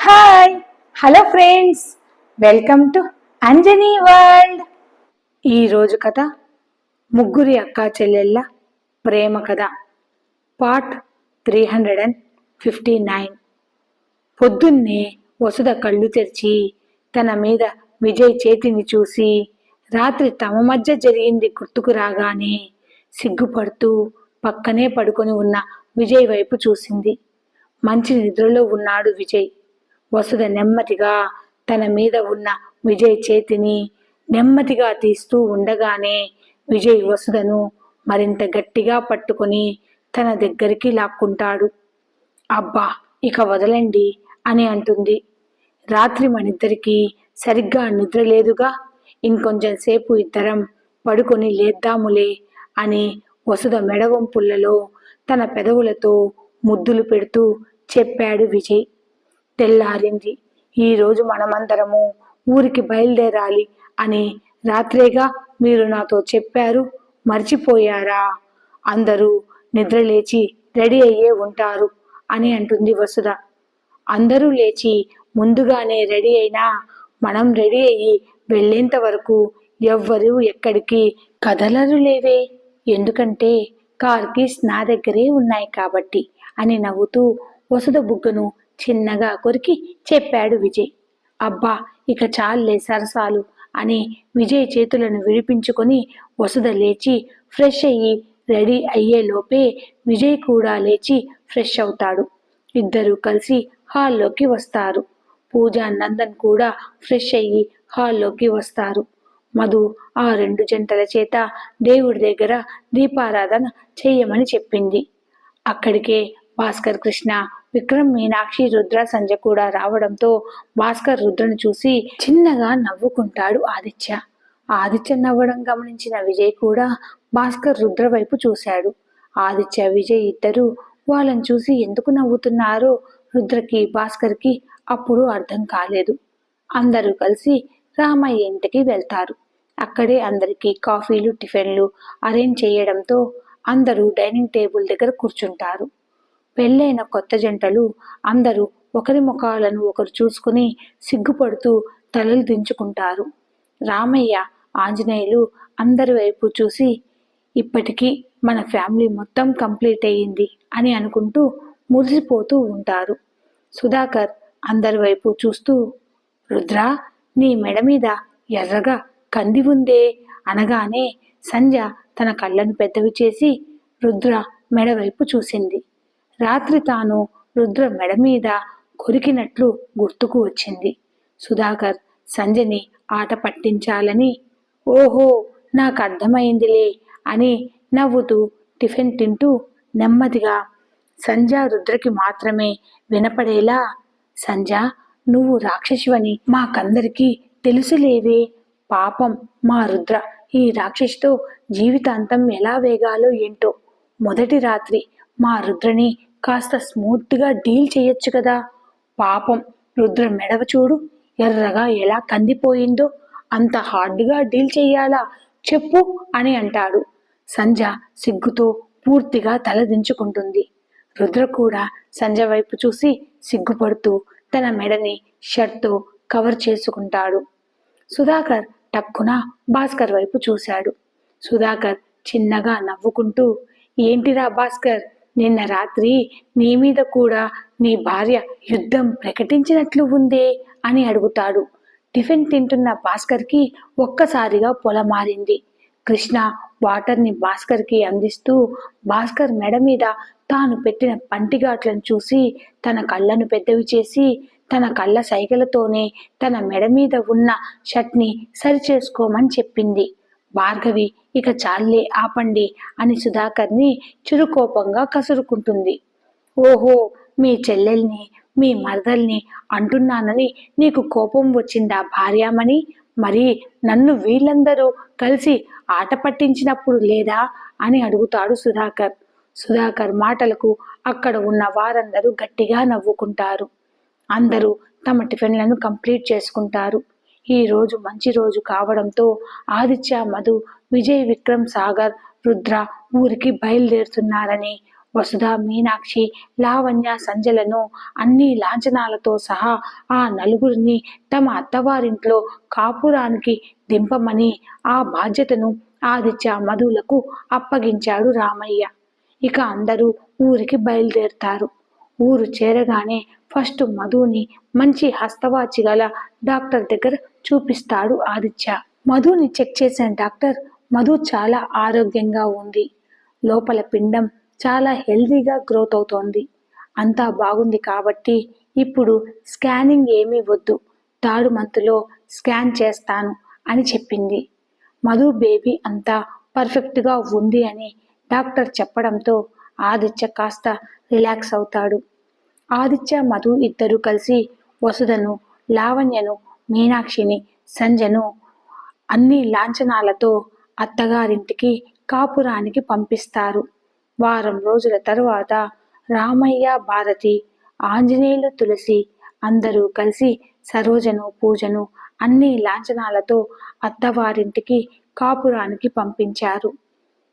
Hi hello friends welcome to Anjani world ఈరోజు కథ ముగ్గురి అక్కా చెల్లెళ్ళ ప్రేమ కథ. Part three hundred and fifty nine పొద్దున్నే వసుద కళ్ళు తెరిచి తన మీద విజయ్ చేతిని చూసి రాత్రి తమ మధ్య జరిగింది గుర్తుకు రాగానే సిగ్గుపడుతూ పక్కనే పడుకొని ఉన్న విజయ్ వైపు చూసింది. మంచి నిద్రలో ఉన్నాడు విజయ్. వసుధ నెమ్మదిగా తన మీద ఉన్న విజయ్ చేతిని నెమ్మదిగా తీస్తూ ఉండగానే విజయ్ వసుధను మరింత గట్టిగా పట్టుకొని తన దగ్గరికి లాక్కుంటాడు. అబ్బా ఇక వదలండి అని అంటుంది. రాత్రి మనిద్దరికీ సరిగ్గా నిద్ర లేదుగా? ఇంకొంచెం సేపు ఇద్దరం పడుకొని లేద్దాములే అని వసుధ మెడవంపుల్లలో తన పెదవులతో ముద్దులు పెడుతూ చెప్పాడు విజయ్. తెల్లారింది. ఈరోజు మనమందరము ఊరికి బయలుదేరాలి అని రాత్రేగా మీరు నాతో చెప్పారు. మర్చిపోయారా? అందరూ నిద్రలేచి రెడీ అయ్యే ఉంటారు అని అంటుంది వసుధ. అందరూ లేచి ముందుగానే రెడీ అయినా మనం రెడీ అయ్యి వెళ్ళేంత వరకు ఎవ్వరూ ఎక్కడికి కదలరు లేవే. ఎందుకంటే కార్ కీస్ నా దగ్గరే ఉన్నాయి కాబట్టి అని నవ్వుతూ వసుధ బుగ్గను చిన్నగా కొరికి చెప్పాడు విజయ్. అబ్బా ఇక చాలే సరసాలు అని విజయ్ చేతులను విడిపించుకొని వసుధ లేచి ఫ్రెష్ అయ్యి రెడీ అయ్యే లోపే విజయ్ కూడా లేచి ఫ్రెష్ అవుతాడు. ఇద్దరు కలిసి హాల్లోకి వస్తారు. పూజ నందన్ కూడా ఫ్రెష్ అయ్యి హాల్లోకి వస్తారు. మధు ఆ రెండు జంటల చేత దేవుడి దగ్గర దీపారాధన చేయమని చెప్పింది. అక్కడికే భాస్కర్ కృష్ణ విక్రమ్ మీనాక్షి రుద్ర సంజ కూడా రావడంతో భాస్కర్ రుద్రను చూసి చిన్నగా నవ్వుకుంటాడు ఆదిత్య. ఆదిత్య నవ్వడం గమనించిన విజయ్ కూడా భాస్కర్ రుద్ర వైపు చూశాడు. ఆదిత్య విజయ్ ఇద్దరు వాళ్ళని చూసి ఎందుకు నవ్వుతున్నారో రుద్రకి భాస్కర్కి అప్పుడు అర్థం కాలేదు. అందరూ కలిసి రామయ్య ఇంటికి వెళ్తారు. అక్కడే అందరికీ కాఫీలు టిఫిన్లు అరేంజ్ చేయడంతో అందరూ డైనింగ్ టేబుల్ దగ్గర కూర్చుంటారు. పెళ్ళైన కొత్త జంటలు అందరూ ఒకరి ముఖాలను ఒకరు చూసుకుని సిగ్గుపడుతూ తలలు దించుకుంటారు. రామయ్య ఆంజనేయులు అందరి వైపు చూసి ఇప్పటికీ మన ఫ్యామిలీ మొత్తం కంప్లీట్ అయ్యింది అని అనుకుంటూ మురిసిపోతూ ఉంటారు. సుధాకర్ అందరి వైపు చూస్తూ రుద్ర నీ మెడ మీద ఎర్రగా కంది ఉందే అనగానే సంధ్య తన కళ్ళను పెద్దవి చేసి రుద్ర మెడ వైపు చూసింది. రాత్రి తాను రుద్ర మెడ మీద కొరికినట్లు గుర్తుకు వచ్చింది. సుధాకర్ సంజని ఆట పట్టించాలని ఓహో నాకు అర్థమైందిలే అని నవ్వుతూ టిఫిన్ తింటూ నెమ్మదిగా సంజ రుద్రకి మాత్రమే వినపడేలా సంజ నువ్వు రాక్షసివని మాకందరికీ తెలుసులేవే. పాపం మా రుద్ర ఈ రాక్షసితో జీవితాంతం ఎలా వేగాలో ఏంటో. మొదటి రాత్రి మా రుద్రని కాస్త స్మూత్గా డీల్ చేయొచ్చు కదా. పాపం రుద్ర మెడవ చూడు ఎర్రగా ఎలా కందిపోయిందో అంత హార్డ్గా డీల్ చేయాలా చెప్పు అని అంటాడు. సంజ సిగ్గుతో పూర్తిగా తలదించుకుంటుంది రుద్ర కూడా సంజ వైపు చూసి సిగ్గుపడుతూ తన మెడని షర్ట్తో కవర్ చేసుకుంటాడు. సుధాకర్ టక్కున భాస్కర్ వైపు చూశాడు. సుధాకర్ చిన్నగా నవ్వుకుంటూ ఏంటిరా భాస్కర్ నిన్న రాత్రి నీ మీద కూడా నీ భార్య యుద్ధం ప్రకటించినట్లు ఉందే అని అడుగుతాడు. టిఫిన్ తింటున్న భాస్కర్కి ఒక్కసారిగా పొలమారింది. కృష్ణ వాటర్ని భాస్కర్కి అందిస్తూ భాస్కర్ మెడ మీద తాను పెట్టిన పంటిగాట్లను చూసి తన కళ్ళను పెద్దవి చేసి తన కళ్ళ సైగలతోనే తన మెడ మీద ఉన్న షర్ట్ని సరిచేసుకోమని చెప్పింది. భార్గవి ఇక చాలే ఆపండి అని సుధాకర్ని చురుకోపంగా కసురుకుంటుంది. ఓహో మీ చెల్లెల్ని మీ మరదల్ని అంటున్నానని నీకు కోపం వచ్చిందా భార్యామణి? మరి నన్ను వీళ్ళందరూ కలిసి ఆట పట్టించినప్పుడు లేదా అని అడుగుతాడు సుధాకర్. సుధాకర్ మాటలకు అక్కడ ఉన్న వారందరూ గట్టిగా నవ్వుకుంటారు. అందరూ తమ టిఫిన్లను కంప్లీట్ చేసుకుంటారు. ఈ రోజు మంచి రోజు కావడంతో ఆదిత్య మధు విజయ్ విక్రమ్ సాగర్ రుద్ర ఊరికి బయలుదేరుతున్నారని వసుధ మీనాక్షి లావణ్య సంజలను అన్ని లాంఛనాలతో సహా ఆ నలుగురిని తమ అత్తవారింట్లో కాపురానికి దింపమని ఆ బాధ్యతను ఆదిత్య మధులకు అప్పగించాడు రామయ్య. ఇక అందరూ ఊరికి బయలుదేరుతారు. ఊరు చేరగానే ఫస్ట్ మధుని మంచి హస్తవాచి గల డాక్టర్ దగ్గర చూపిస్తాడు ఆదిత్య. మధుని చెక్ చేసిన డాక్టర్. మధు చాలా ఆరోగ్యంగా ఉంది. లోపల పిండం చాలా హెల్దీగా గ్రోత్ అవుతోంది. అంతా బాగుంది కాబట్టి ఇప్పుడు స్కానింగ్ ఏమీ వద్దు. థర్డ్ మంత్లో స్కాన్ చేస్తాను అని చెప్పింది. మధు బేబీ అంతా పర్ఫెక్ట్గా ఉంది అని డాక్టర్ చెప్పడంతో ఆదిత్య కాస్త రిలాక్స్ అవుతాడు. ఆదిత్య మధు ఇద్దరు కలిసి వసుధను లావణ్యను మీనాక్షిని సంజను అన్ని లాంఛనాలతో అత్తగారింటికి కాపురానికి పంపిస్తారు. వారం రోజుల తరువాత రామయ్య భారతి ఆంజనేయులు తులసి అందరూ కలిసి సరోజను పూజను అన్ని లాంఛనాలతో అత్తవారింటికి కాపురానికి పంపించారు.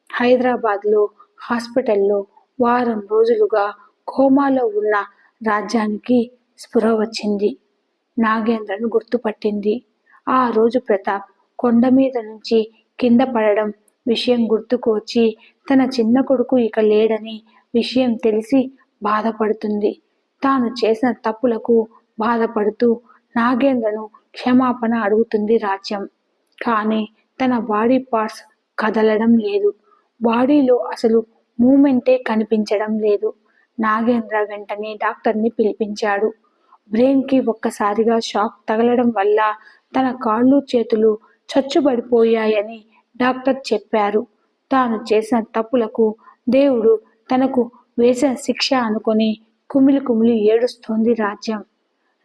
హైదరాబాద్లో హాస్పిటల్లో వారం రోజులుగా కోమాలో ఉన్న రాజ్యానికి స్పృహ వచ్చింది. నాగేంద్రను గుర్తుపట్టింది. ఆ రోజు ప్రతాప్ కొండ మీద నుంచి కింద పడడం విషయం గుర్తుకు వచ్చి తన చిన్న కొడుకు ఇక లేడని విషయం తెలిసి బాధపడుతుంది. తాను చేసిన తప్పులకు బాధపడుతూ నాగేంద్రను క్షమాపణ అడుగుతుంది రాజ్యం. కానీ తన బాడీ పార్ట్స్ కదలడం లేదు. బాడీలో అసలు మూమెంటే కనిపించడం లేదు. నాగేంద్ర వెంటనే డాక్టర్ని పిలిపించాడు. బ్రెయిన్కి ఒక్కసారిగా షాక్ తగలడం వల్ల తన కాళ్ళు చేతులు చచ్చుబడిపోయాయని డాక్టర్ చెప్పారు. తాను చేసిన తప్పులకు దేవుడు తనకు వేసిన శిక్ష అనుకొని కుమిలి కుమిలి ఏడుస్తోంది రాజ్యం.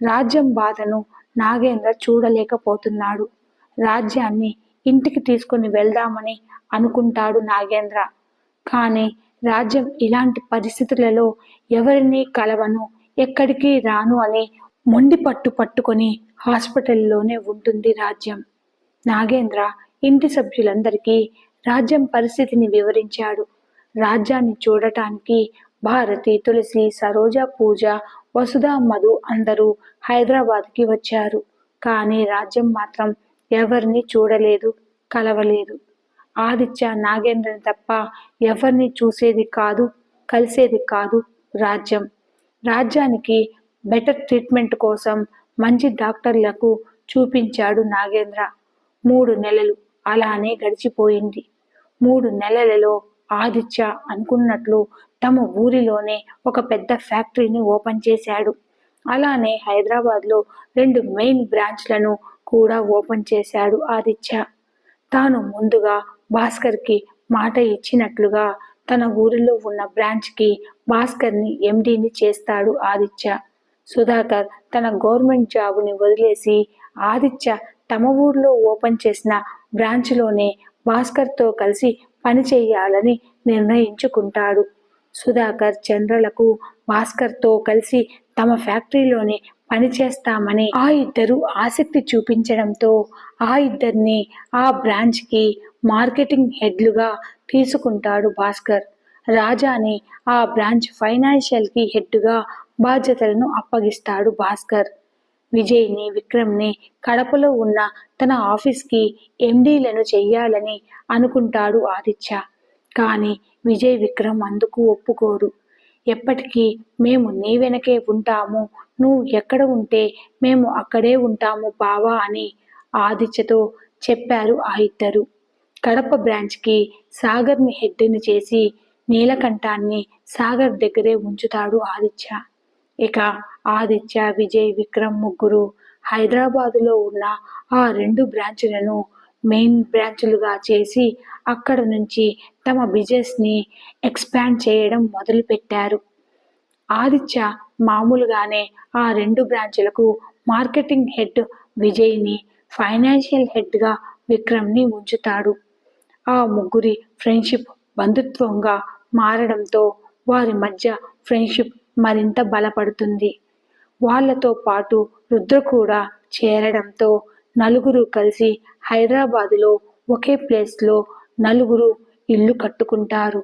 రాజ్యం బాధను నాగేంద్ర చూడలేకపోతున్నాడు. రాజ్యాన్ని ఇంటికి తీసుకుని వెళ్దామని అనుకుంటాడు నాగేంద్ర. కానీ రాజ్యం ఇలాంటి పరిస్థితులలో ఎవరిని కలవను ఎక్కడికి రాను అని మొండి పట్టు పట్టుకొని హాస్పిటల్లోనే ఉంటుంది రాజ్యం. నాగేంద్ర ఇంటి సభ్యులందరికీ రాజ్యం పరిస్థితిని వివరించాడు. రాజ్యాన్ని చూడటానికి భారతి తులసి సరోజ పూజ వసుధా మధు అందరూ హైదరాబాద్కి వచ్చారు. కానీ రాజ్యం మాత్రం ఎవరిని చూడలేదు కలవలేదు. ఆదిత్య నాగేంద్రని తప్ప ఎవరిని చూసేది కాదు కలిసేది కాదు రాజ్యం. రాజ్యానికి బెటర్ ట్రీట్మెంట్ కోసం మంచి డాక్టర్లకు చూపించాడు నాగేంద్ర. మూడు నెలలు అలానే గడిచిపోయింది. మూడు నెలలలో ఆదిత్య అనుకున్నట్లు తమ ఊరిలోనే ఒక పెద్ద ఫ్యాక్టరీని ఓపెన్ చేశాడు. అలానే హైదరాబాద్లో రెండు మెయిన్ బ్రాంచ్లను కూడా ఓపెన్ చేశాడు ఆదిత్య. తాను ముందుగా భాస్కర్కి మాట ఇచ్చినట్లుగా తన ఊరిలో ఉన్న బ్రాంచ్కి భాస్కర్ని ఎండీని చేస్తాడు ఆదిత్య. సుధాకర్ తన గవర్నమెంట్ జాబుని వదిలేసి ఆదిత్య తమ ఊర్లో ఓపెన్ చేసిన బ్రాంచ్లోనే భాస్కర్తో కలిసి పని చేయాలని నిర్ణయించుకుంటాడు. సుధాకర్ చంద్రలకు భాస్కర్తో కలిసి తమ ఫ్యాక్టరీలోనే పనిచేస్తామని ఆ ఇద్దరు ఆసక్తి చూపించడంతో ఆ ఇద్దరిని ఆ బ్రాంచ్కి మార్కెటింగ్ హెడ్లుగా తీసుకుంటాడు భాస్కర్. రాజాని ఆ బ్రాంచ్ ఫైనాన్షియల్కి హెడ్గా బాధ్యతలను అప్పగిస్తాడు భాస్కర్. విజయ్ని విక్రమ్ని కడపలో ఉన్న తన ఆఫీస్కి ఎండీలను చెయ్యాలని అనుకుంటాడు ఆదిత్య. కానీ విజయ్ విక్రమ్ అందుకు ఒప్పుకోరు. ఎప్పటికీ మేము నీ వెనకే ఉంటాము నువ్వు ఎక్కడ ఉంటే మేము అక్కడే ఉంటాము బావా అని ఆదిత్యతో చెప్పారు ఆ ఇద్దరు. కడప బ్రాంచ్కి సాగర్ని హెడ్ని చేసి నీలకంఠాన్ని సాగర్ దగ్గరే ఉంచుతాడు ఆదిత్య. ఇక ఆదిత్య విజయ్ విక్రమ్ ముగ్గురు హైదరాబాదులో ఉన్న ఆ రెండు బ్రాంచులను మెయిన్ బ్రాంచులుగా చేసి అక్కడ నుంచి తమ బిజినెస్ని ఎక్స్పాండ్ చేయడం మొదలుపెట్టారు. ఆదిత్య మామూలుగానే ఆ రెండు బ్రాంచులకు మార్కెటింగ్ హెడ్ విజయ్ని ఫైనాన్షియల్ హెడ్గా విక్రమ్ని ఉంచుతాడు. ఆ ముగ్గురి ఫ్రెండ్షిప్ బంధుత్వంగా మారడంతో వారి మధ్య ఫ్రెండ్షిప్ మరింత బలపడుతుంది. వాళ్ళతో పాటు రుద్ర కూడా చేరడంతో నలుగురు కలిసి హైదరాబాదులో ఒకే ప్లేస్లో నలుగురు ఇల్లు కట్టుకుంటారు.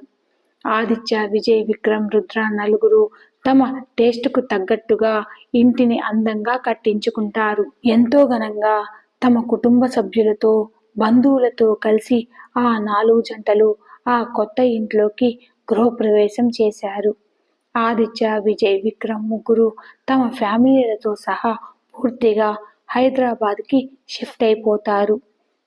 ఆదిత్య విజయ్ విక్రమ్ రుద్ర నలుగురు తమ టేస్టుకు తగ్గట్టుగా ఇంటిని అందంగా కట్టించుకుంటారు. ఎంతో ఘనంగా తమ కుటుంబ సభ్యులతో బంధువులతో కలిసి ఆ నాలుగు జంటలు ఆ కొత్త ఇంట్లోకి గృహప్రవేశం చేశారు. ఆదిత్య విజయ్ విక్రమ్ ముగ్గురు తమ ఫ్యామిలీలతో సహా పూర్తిగా హైదరాబాద్కి షిఫ్ట్ అయిపోతారు.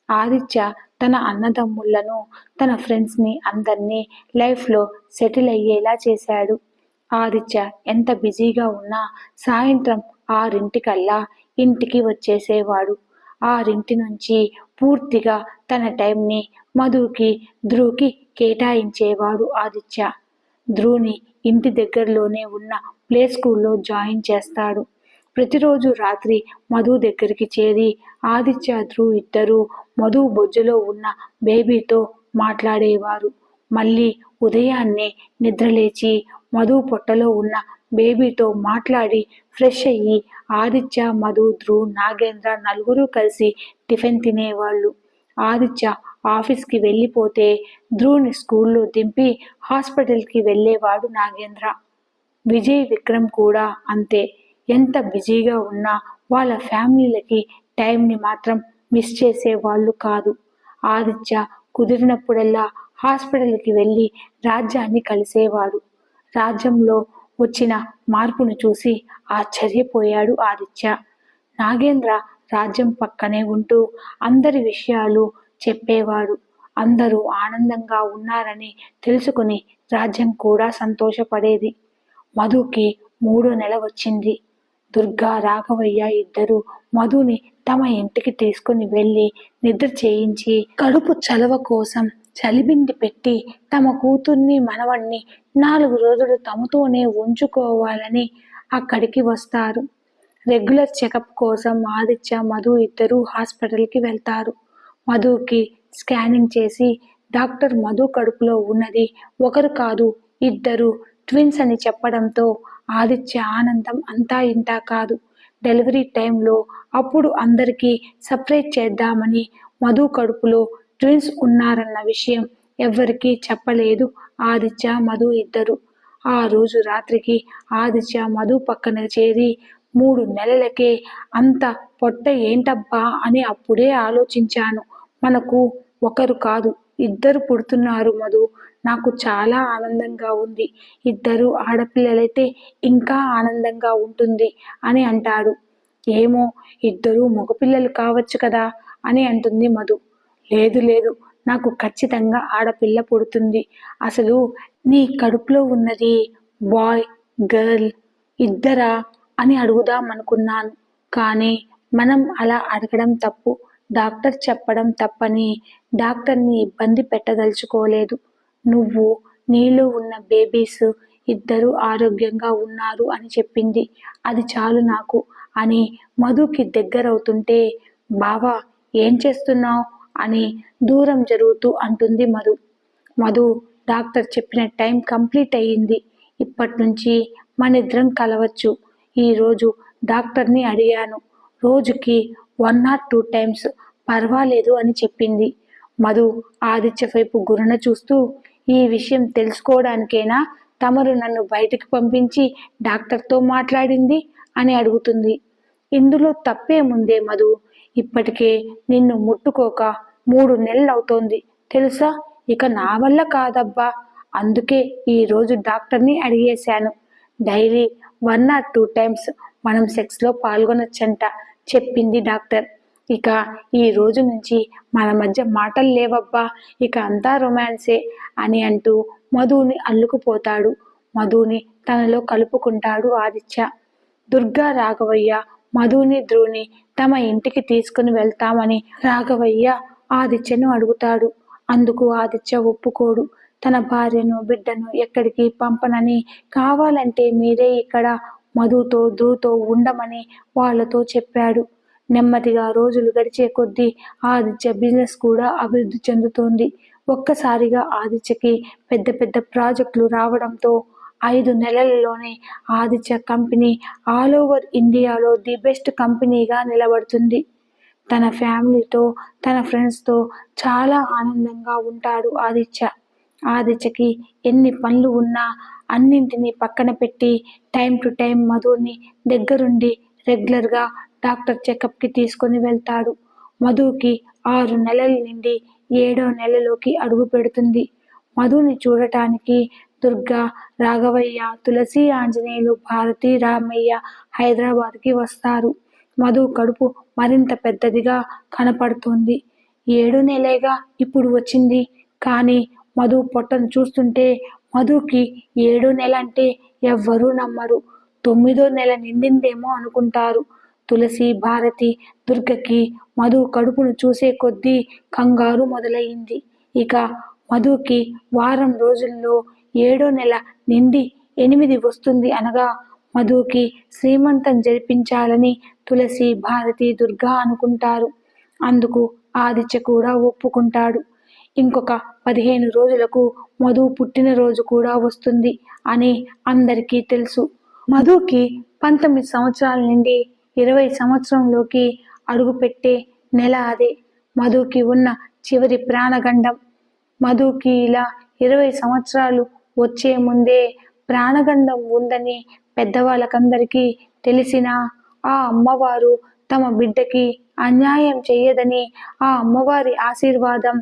ఆదిత్య తన అన్నదమ్ములను తన ఫ్రెండ్స్ని అందరినీ లైఫ్లో సెటిల్ అయ్యేలా చేశాడు. ఆదిత్య ఎంత బిజీగా ఉన్నా సాయంత్రం ఆరింటికల్లా ఇంటికి వచ్చేసేవాడు. ఆరింటి నుంచి పూర్తిగా తన టైంని మధుకి ధ్రువుకి కేటాయించేవాడు ఆదిత్య. ధ్రువుని ఇంటి దగ్గరలోనే ఉన్న ప్లే స్కూల్లో జాయిన్ చేస్తాడు. ప్రతిరోజు రాత్రి మధు దగ్గరికి చేరి ఆదిత్య ధ్రువ్ ఇద్దరు మధు బొజ్జులో ఉన్న బేబీతో మాట్లాడేవారు. మళ్ళీ ఉదయాన్నే నిద్రలేచి మధు పొట్టలో ఉన్న బేబీతో మాట్లాడి ఫ్రెష్ అయ్యి ఆదిత్య మధు ధ్రువ్ నాగేంద్ర నలుగురు కలిసి టిఫిన్ తినేవాళ్ళు. ఆదిత్య ఆఫీస్కి వెళ్ళిపోతే ధ్రువ్ని స్కూల్లో దింపి హాస్పిటల్కి వెళ్ళేవాడు నాగేంద్ర. విజయ్ విక్రమ్ కూడా అంతే. ఎంత బిజీగా ఉన్నా వాళ్ళ ఫ్యామిలీలకి టైంని మాత్రం మిస్ చేసేవాళ్ళు కాదు. ఆదిత్య కుదిరినప్పుడల్లా హాస్పిటల్కి వెళ్ళి రాజ్యాన్ని కలిసేవాడు. రాజ్యంలో వచ్చిన మార్పును చూసి ఆశ్చర్యపోయాడు ఆదిత్య. నాగేంద్ర రాజ్యం పక్కనే ఉంటూ అందరి విషయాలు చెప్పేవాడు. అందరూ ఆనందంగా ఉన్నారని తెలుసుకుని రాజ్యం కూడా సంతోషపడేది. మధుకి మూడో నెల వచ్చింది. దుర్గా రాఘవయ్య ఇద్దరు మధుని తమ ఇంటికి తీసుకుని వెళ్ళి నిద్ర చేయించి కడుపు చలవ కోసం చలిబిండి పెట్టి తమ కూతుర్ని మనవణ్ణి నాలుగు రోజులు తమతోనే ఉంచుకోవాలని అక్కడికి వస్తారు. రెగ్యులర్ చెకప్ కోసం ఆదిత్య మధు ఇద్దరు హాస్పిటల్కి వెళ్తారు. మధుకి స్కానింగ్ చేసి డాక్టర్ మధు కడుపులో ఉన్నది ఒకరు కాదు ఇద్దరు ట్విన్స్ అని చెప్పడంతో ఆదిత్య ఆనందం అంతా ఇంతా కాదు. డెలివరీ టైంలో అప్పుడు అందరికీ సపరేట్ చేద్దామని మధు కడుపులో ట్విన్స్ ఉన్నారన్న విషయం ఎవ్వరికీ చెప్పలేదు. ఆదిత్య మధు ఇద్దరు. ఆ రోజు రాత్రికి ఆదిత్య మధు పక్కన చేరి మూడు నెలలకే అంత పొట్ట ఏంటబ్బా? అని అప్పుడే ఆలోచించాను. మనకు ఒకరు కాదు ఇద్దరు పుడుతున్నారు మధు. నాకు చాలా ఆనందంగా ఉంది. ఇద్దరు ఆడపిల్లలైతే ఇంకా ఆనందంగా ఉంటుంది అని అంటాడు. ఏమో ఇద్దరు మగపిల్లలు కావచ్చు కదా? అని అంటుంది మధు. లేదు లేదు. నాకు ఖచ్చితంగా ఆడపిల్ల పుడుతుంది. అసలు నీ కడుపులో ఉన్నది బాయ్ గర్ల్ ఇద్దరా అని అడుగుదాం అనుకున్నాను. కానీ మనం అలా అడగడం తప్పు. డాక్టర్ చెప్పడం తప్పని డాక్టర్ని ఇబ్బంది పెట్టదలుచుకోలేదు. నువ్వు నీలో ఉన్న బేబీస్ ఇద్దరు ఆరోగ్యంగా ఉన్నారు అని చెప్పింది. అది చాలు నాకు అని మధుకి దగ్గరవుతుంటే బావా ఏం చేస్తున్నావు? అని దూరం జరుగుతూ అంటుంది మధు. మధు డాక్టర్ చెప్పిన టైం కంప్లీట్ అయ్యింది. ఇప్పటి నుంచి మనిద్దరం కలవచ్చు. ఈరోజు డాక్టర్ని అడిగాను. రోజుకి వన్ ఆర్ టూ టైమ్స్ పర్వాలేదు అని చెప్పింది. మధు ఆదిత్య వైపు గురణ చూస్తూ ఈ విషయం తెలుసుకోవడానికైనా తమరు నన్ను బయటికి పంపించి డాక్టర్తో మాట్లాడింది అని అడుగుతుంది. ఇందులో తప్పేముందే మధు ఇప్పటికే నిన్ను ముట్టుకోక మూడు నెలలవుతోంది. తెలుసా? ఇక నా వల్ల కాదబ్బా. అందుకే ఈరోజు డాక్టర్ని అడిగేశాను. Daily one or two times మనం సెక్స్లో పాల్గొనొచ్చంట చెప్పింది డాక్టర్. ఇక ఈ రోజు నుంచి మన మధ్య మాటలు లేవబ్బా. ఇక అంతా రొమాన్సే అని అంటూ మధుని అల్లుకుపోతాడు. మధుని తనలో కలుపుకుంటాడు ఆదిత్య. దుర్గా రాఘవయ్య మధుని ధ్రువుని తమ ఇంటికి తీసుకుని వెళ్తామని రాఘవయ్య ఆదిత్యను అడుగుతాడు. అందుకు ఆదిత్య ఒప్పుకోడు. తన భార్యను బిడ్డను ఎక్కడికి పంపనని కావాలంటే మీరే ఇక్కడ మధుతో ధ్రువుతో ఉండమని వాళ్ళతో చెప్పాడు. నెమ్మదిగా రోజులు గడిచే కొద్దీ ఆదిత్య బిజినెస్ కూడా అభివృద్ధి చెందుతోంది. ఒక్కసారిగా ఆదిత్యకి పెద్ద పెద్ద ప్రాజెక్టులు రావడంతో ఐదు నెలల్లోనే ఆదిత్య కంపెనీ ఆల్ ఓవర్ ఇండియాలో ది బెస్ట్ కంపెనీగా నిలబడుతుంది. తన ఫ్యామిలీతో తన ఫ్రెండ్స్తో చాలా ఆనందంగా ఉంటాడు ఆదిత్య. ఆదిత్యకి ఎన్ని పనులు ఉన్నా అన్నింటినీ పక్కన పెట్టి టైం టు టైం మధుని దగ్గరుండి రెగ్యులర్గా డాక్టర్ చెకప్కి తీసుకొని వెళ్తాడు. మధుకి ఆరు నెలల నుండి ఏడో నెలలోకి అడుగు పెడుతుంది. మధుని చూడటానికి దుర్గా రాఘవయ్య తులసి ఆంజనేయులు భారతి రామయ్య హైదరాబాద్కి వస్తారు. మధు కడుపు మరింత పెద్దదిగా కనపడుతుంది. ఏడు నెలేగా ఇప్పుడు వచ్చింది. కానీ మధు పొట్టను చూస్తుంటే మధుకి ఏడో నెల అంటే ఎవ్వరూ నమ్మరు. తొమ్మిదో నెల నిండిందేమో అనుకుంటారు. తులసి భారతి దుర్గకి మధు కడుపును చూసే కొద్దీ కంగారు మొదలయ్యింది. ఇక మధుకి వారం రోజుల్లో ఏడో నెల నిండి ఎనిమిది వస్తుంది అనగా మధుకి శ్రీమంతం జరిపించాలని తులసి భారతి దుర్గా అనుకుంటారు. అందుకు ఆదిత్య కూడా ఒప్పుకుంటాడు. ఇంకొక పదిహేను రోజులకు మధు పుట్టినరోజు కూడా వస్తుంది అని అందరికీ తెలుసు. మధుకి పంతొమ్మిది సంవత్సరాల నుండి ఇరవై సంవత్సరంలోకి అడుగుపెట్టే నెల అదే. మధుకి ఉన్న చివరి ప్రాణగండం. మధుకి ఇలా ఇరవై సంవత్సరాలు వచ్చే ముందే ప్రాణగండం ఉందని పెద్దవాళ్ళకందరికీ తెలిసినా ఆ అమ్మవారు తమ బిడ్డకి అన్యాయం చెయ్యదని ఆ అమ్మవారి ఆశీర్వాదం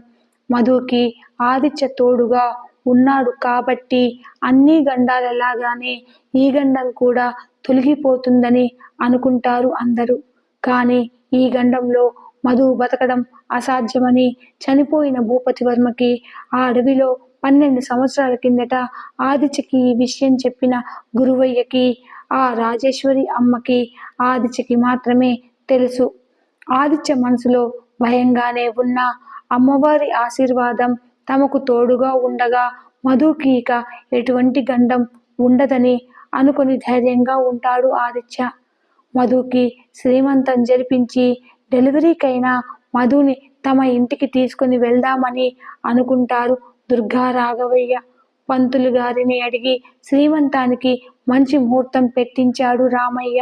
మధుకి ఆదిత్య తోడుగా ఉన్నాడు కాబట్టి అన్ని గండాలలాగానే ఈ గండం కూడా తొలగిపోతుందని అనుకుంటారు అందరూ. కానీ ఈ గండంలో మధు బతకడం అసాధ్యమని చనిపోయిన భూపతి వర్మకి ఆ అడవిలో పన్నెండు సంవత్సరాల కిందట ఆదిచకి ఈ విషయం చెప్పిన గురువయ్యకి ఆ రాజేశ్వరి అమ్మకి ఆదిత్యకి మాత్రమే తెలుసు. ఆదిత్య మనసులో భయంగానే ఉన్న అమ్మవారి ఆశీర్వాదం తమకు తోడుగా ఉండగా మధుకి ఇక ఎటువంటి గండం ఉండదని అనుకుని ధైర్యంగా ఉంటాడు ఆదిత్య. మధుకి శ్రీమంతం జరిపించి డెలివరీకైనా మధుని తమ ఇంటికి తీసుకుని వెళ్దామని అనుకుంటారు దుర్గా రాఘవయ్య పంతులు గారిని అడిగి శ్రీమంతానికి మంచి ముహూర్తం పెట్టించాడు రామయ్య.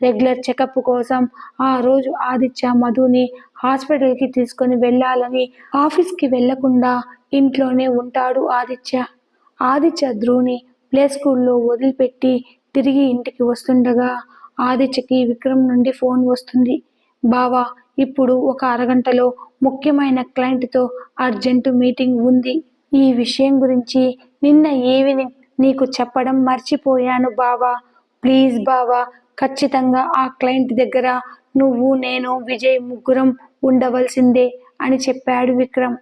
రెగ్యులర్ చెకప్ కోసం ఆ రోజు ఆదిత్య మధుని హాస్పిటల్కి తీసుకొని వెళ్ళాలని ఆఫీస్కి వెళ్ళకుండా ఇంట్లోనే ఉంటాడు ఆదిత్య. ఆదిత్య ధ్రువుని ప్లే స్కూల్లో వదిలిపెట్టి తిరిగి ఇంటికి వస్తుండగా ఆదిత్యకి విక్రమ్ నుండి ఫోన్ వస్తుంది. బావా ఇప్పుడు ఒక అరగంటలో ముఖ్యమైన క్లయింట్తో అర్జెంటు మీటింగ్ ఉంది. ఈ విషయం గురించి నిన్న ఈవినింగ్ నీకు చెప్పడం మర్చిపోయాను బావా. ప్లీజ్ బావా ఖచ్చితంగా ఆ క్లయింట్ దగ్గర నువ్వు నేను విజయ్ ముగ్గురం ఉండవలసిందే అని చెప్పాడు విక్రమ్.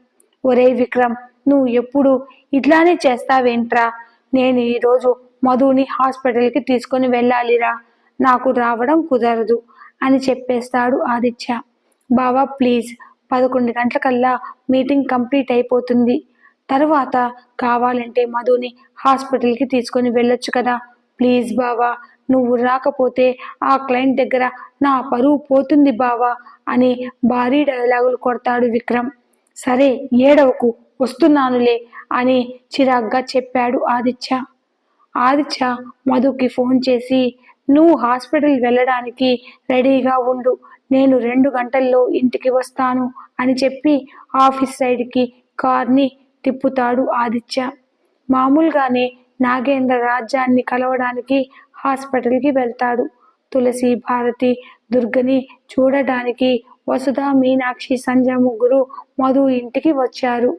ఒరే విక్రమ్ నువ్వు ఎప్పుడు ఇట్లానే చేస్తావేంట్రా? నేను ఈరోజు మధుని హాస్పిటల్కి తీసుకొని వెళ్ళాలిరా. నాకు రావడం కుదరదు అని చెప్పేస్తాడు ఆదిత్య. బావా ప్లీజ్ పదకొండు గంటలకల్లా మీటింగ్ కంప్లీట్ అయిపోతుంది. తర్వాత కావాలంటే మధుని హాస్పిటల్కి తీసుకొని వెళ్ళొచ్చు కదా. ప్లీజ్ బావా నువ్వు రాకపోతే ఆ క్లయింట్ దగ్గర నా పరువు పోతుంది బావా అని భారీ డైలాగులు కొడతాడు విక్రమ్. సరే ఏడవకు వస్తున్నానులే అని చిరాగ్గా చెప్పాడు ఆదిత్య. ఆదిత్య మధుకి ఫోన్ చేసి నువ్వు హాస్పిటల్ వెళ్ళడానికి రెడీగా ఉండు నేను రెండు గంటల్లో ఇంటికి వస్తాను అని చెప్పి ఆఫీస్ సైడ్కి కార్ని తిప్పుతాడు ఆదిత్య. మామూలుగానే నాగేంద్ర రాజ్యాన్ని కలవడానికి హాస్పిటల్కి వెళ్తాడు. తులసి భారతి దుర్గని చూడడానికి వసుధ మీనాక్షి సంజయ్ ముగ్గురు మధు ఇంటికి వచ్చారు.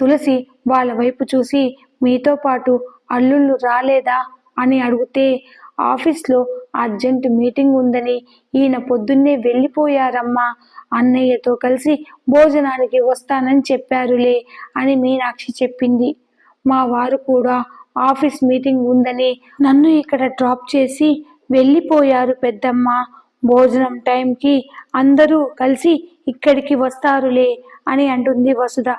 తులసి వాళ్ళ వైపు చూసి మీతో పాటు అల్లుళ్ళు రాలేదా? అని అడిగితే ఆఫీస్లో అర్జెంట్ మీటింగ్ ఉందని ఈయన పొద్దున్నే వెళ్ళిపోయారమ్మా. అన్నయ్యతో కలిసి భోజనానికి వస్తానని చెప్పారులే అని మీనాక్షి చెప్పింది. మా వారు కూడా ఆఫీస్ మీటింగ్ ఉందని నన్ను ఇక్కడ డ్రాప్ చేసి వెళ్ళిపోయారు పెద్దమ్మ. భోజనం టైంకి అందరూ కలిసి ఇక్కడికి వస్తారులే అని అంటుంది వసుధ.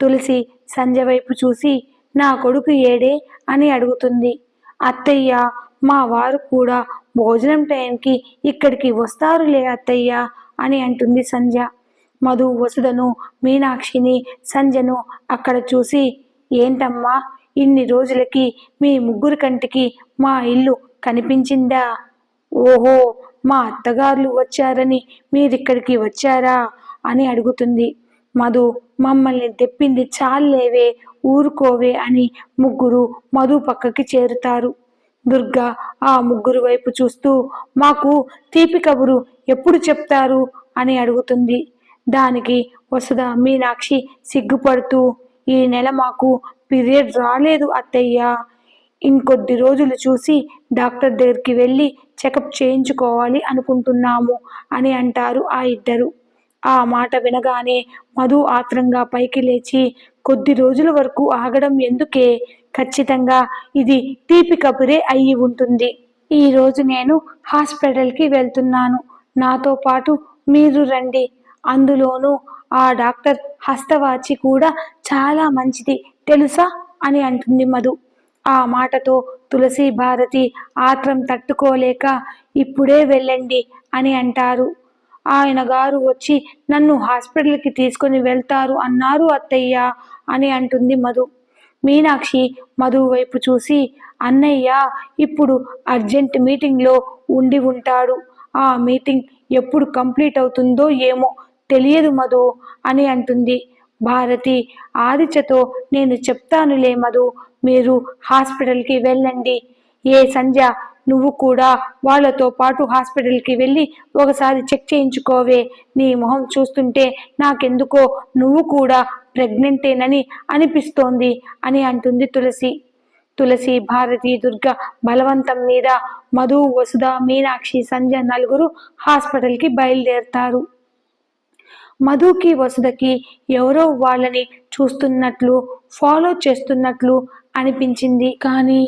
తులసి సంజయ్ వైపు చూసి నా కొడుకు ఏడే? అని అడుగుతుంది. అత్తయ్య మా వారు కూడా భోజనం టైంకి ఇక్కడికి వస్తారులే అత్తయ్య అని అంటుంది సంధ్య. మధు వసుధను మీనాక్షిని సంధ్యను అక్కడ చూసి ఏంటమ్మా ఇన్ని రోజులకి మీ ముగ్గురు కంటికి మా ఇల్లు కనిపించిందా? ఓహో మా అత్తగారులు వచ్చారని మీరిక్కడికి వచ్చారా? అని అడుగుతుంది. మధు మమ్మల్ని తెప్పింది చాలేవే ఊరుకోవే అని ముగ్గురు మధు పక్కకి చేరుతారు. దుర్గా ఆ ముగ్గురు వైపు చూస్తూ మాకు తీపి కబురు ఎప్పుడు చెప్తారు? అని అడుగుతుంది. దానికి వసుధ మీనాక్షి సిగ్గుపడుతూ ఈ నెల మాకు పీరియడ్ రాలేదు అత్తయ్య. ఇంకొద్ది రోజులు చూసి డాక్టర్ దగ్గరికి వెళ్ళి చెకప్ చేయించుకోవాలి అనుకుంటున్నాము అని అంటారు ఆ ఇద్దరు. ఆ మాట వినగానే మధు ఆత్రంగా పైకి లేచి కొద్ది రోజుల వరకు ఆగడం ఎందుకే? ఖచ్చితంగా ఇది తీపి కబురే అయి ఉంటుంది. ఈరోజు నేను హాస్పిటల్కి వెళ్తున్నాను. నాతో పాటు మీరు రండి. అందులోనూ ఆ డాక్టర్ హస్తవాచి కూడా చాలా మంచిది తెలుసా? అని అంటుంది మధు. ఆ మాటతో తులసి భారతి ఆత్రం తట్టుకోలేక ఇప్పుడే వెళ్ళండి అని అంటారు. ఆయన గారు వచ్చి నన్ను హాస్పిటల్కి తీసుకొని వెళ్తారు అన్నారు అత్తయ్య అని అంటుంది మధు. మీనాక్షి మధు వైపు చూసి అన్నయ్య ఇప్పుడు అర్జెంట్ మీటింగ్లో ఉండి ఉంటాడు. ఆ మీటింగ్ ఎప్పుడు కంప్లీట్ అవుతుందో ఏమో తెలియదు మధు అని అంటుంది. భారతి ఆదిత్యతో నేను చెప్తానులే మధు మీరు హాస్పిటల్కి వెళ్ళండి. ఏ సంధ్య నువ్వు కూడా వాళ్ళతో పాటు హాస్పిటల్కి వెళ్ళి ఒకసారి చెక్ చేయించుకోవే. నీ మొహం చూస్తుంటే నాకెందుకో నువ్వు కూడా ప్రెగ్నెంటేనని అనిపిస్తోంది అని అంటుంది తులసి. తులసి భారతి దుర్గ బలవంతం మీద మధు వసుధ మీనాక్షి సంజ నలుగురు హాస్పిటల్కి బయలుదేరుతారు. మధుకి వసుధకి ఎవరో వాళ్ళని చూస్తున్నట్లు ఫాలో చేస్తున్నట్లు అనిపించింది. కానీ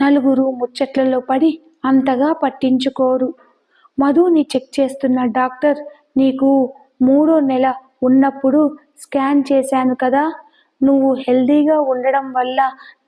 నలుగురు ముచ్చట్లలో పడి అంతగా పట్టించుకోరు. మధుని చెక్ చేస్తున్న డాక్టర్ నీకు మూడో నెల ఉన్నప్పుడు స్కాన్ చేశాను కదా. నువ్వు హెల్దీగా ఉండడం వల్ల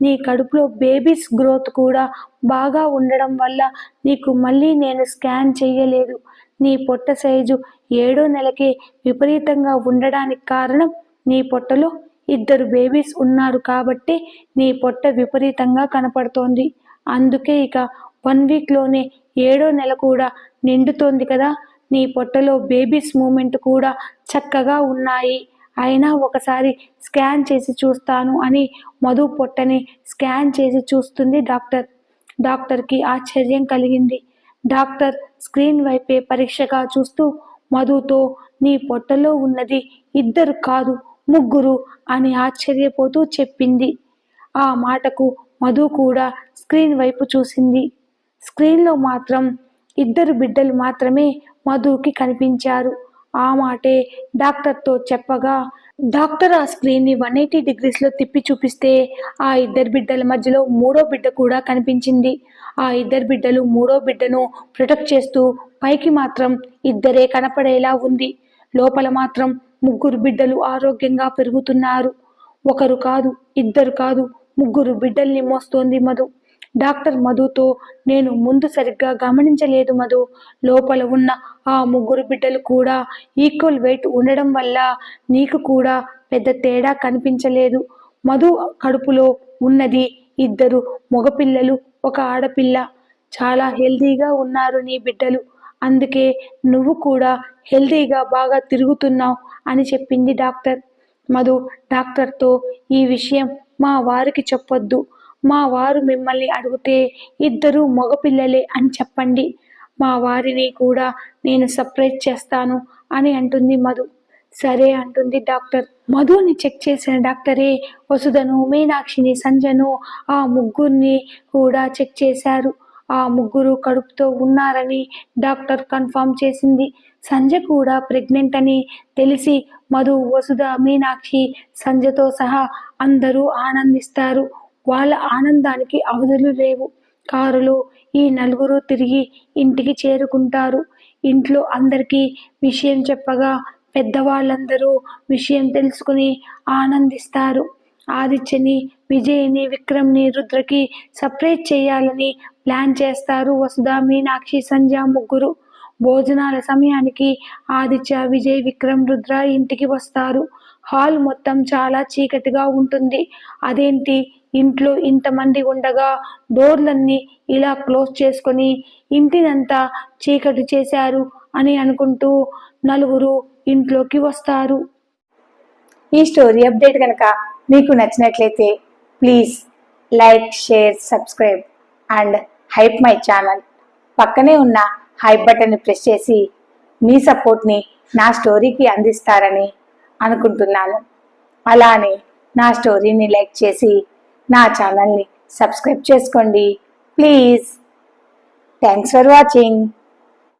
నీ కడుపులో బేబీస్ గ్రోత్ కూడా బాగా ఉండడం వల్ల నీకు మళ్ళీ నేను స్కాన్ చేయలేదు నీ పొట్ట సైజు ఏడో నెలకే విపరీతంగా ఉండడానికి కారణం నీ పొట్టలో ఇద్దరు బేబీస్ ఉన్నారు కాబట్టి నీ పొట్ట విపరీతంగా కనపడుతోంది. అందుకే ఇక వన్ వీక్లోనే ఏడో నెల కూడా నిండుతోంది కదా. నీ పొట్టలో బేబీస్ మూమెంట్ కూడా చక్కగా ఉన్నాయి. అయినా ఒకసారి స్కాన్ చేసి చూస్తాను అని మధు పొట్టని స్కాన్ చేసి చూస్తుంది డాక్టర్. డాక్టర్కి ఆశ్చర్యం కలిగింది. డాక్టర్ స్క్రీన్ వైపే పరీక్షగా చూస్తూ మధుతో నీ పొట్టలో ఉన్నది ఇద్దరు కాదు ముగ్గురు అని ఆశ్చర్యపోతూ చెప్పింది. ఆ మాటకు మధు కూడా స్క్రీన్ వైపు చూసింది. స్క్రీన్లో మాత్రం ఇద్దరు బిడ్డలు మాత్రమే మధుకి కనిపించారు. ఆ మాటే డాక్టర్తో చెప్పగా డాక్టర్ ఆ స్క్రీన్ని వన్ ఎయిటీ డిగ్రీస్లో తిప్పి చూపిస్తే ఆ ఇద్దరు బిడ్డల మధ్యలో మూడో బిడ్డ కూడా కనిపించింది. ఆ ఇద్దరు బిడ్డలు మూడో బిడ్డను ప్రొటెక్ట్ చేస్తూ పైకి మాత్రం ఇద్దరే కనపడేలా ఉంది. లోపల మాత్రం ముగ్గురు బిడ్డలు ఆరోగ్యంగా పెరుగుతున్నారు. ఒకరు కాదు ఇద్దరు కాదు ముగ్గురు బిడ్డల్ని మోస్తోంది మధు. డాక్టర్ మధుతో నేను ముందు సరిగ్గా గమనించలేదు మధు. లోపల ఉన్న ఆ ముగ్గురు బిడ్డలు కూడా ఈక్వల్ వెయిట్ ఉండడం వల్ల నీకు కూడా పెద్ద తేడా కనిపించలేదు. మధు కడుపులో ఉన్నది ఇద్దరు మగపిల్లలు ఒక ఆడపిల్ల. చాలా హెల్తీగా ఉన్నారు నీ బిడ్డలు. అందుకే నువ్వు కూడా హెల్తీగా బాగా తిరుగుతున్నావు అని చెప్పింది డాక్టర్. మధు డాక్టర్తో ఈ విషయం మా వారికి చెప్పొద్దు. మా వారు మిమ్మల్ని అడిగితే ఇద్దరు మగపిల్లలే అని చెప్పండి. మా వారిని కూడా నేను సర్ప్రైజ్ చేస్తాను అని అంటుంది మధు. సరే అంటుంది డాక్టర్. మధుని చెక్ చేసిన డాక్టరే వసుధను మీనాక్షిని సంజను ఆ ముగ్గురిని కూడా చెక్ చేశారు. ఆ ముగ్గురు కడుపుతో ఉన్నారని డాక్టర్ కన్ఫర్మ్ చేసింది. సంజ కూడా ప్రెగ్నెంట్ అని తెలిసి మధు వసుధ మీనాక్షి సంజతో సహా అందరూ ఆనందిస్తారు. వాళ్ళ ఆనందానికి అవధులు లేవు. కారులో ఈ నలుగురు తిరిగి ఇంటికి చేరుకుంటారు. ఇంట్లో అందరికీ విషయం చెప్పగా పెద్దవాళ్ళందరూ విషయం తెలుసుకుని ఆనందిస్తారు. ఆదిత్యని విజయ్ని విక్రమ్ని రుద్రకి సపరేట్ చేయాలని ప్లాన్ చేస్తారు వసుధ మీనాక్షి సంధ్య ముగ్గురు. భోజనాల సమయానికి ఆదిత్య విజయ్ విక్రమ్ రుద్ర ఇంటికి వస్తారు. హాల్ మొత్తం చాలా చీకటిగా ఉంటుంది. అదేంటి? ఇంట్లో ఇంతమంది ఉండగా డోర్లన్నీ ఇలా క్లోజ్ చేసుకొని ఇంటినంతా చీకటి చేశారు అని అనుకుంటూ నలుగురు ఇంట్లోకి వస్తారు. ఈ స్టోరీ అప్డేట్ కనుక మీకు నచ్చినట్లయితే please like share subscribe and hype my channel. పక్కనే ఉన్న హైప్ బటన్ని ప్రెస్ చేసి మీ సపోర్ట్ని నా స్టోరీకి అందిస్తారని అనుకుంటున్నాను. అలానే నా స్టోరీని లైక్ చేసి నా ఛానల్ని సబ్స్క్రైబ్ చేసుకోండి. Please thanks for watching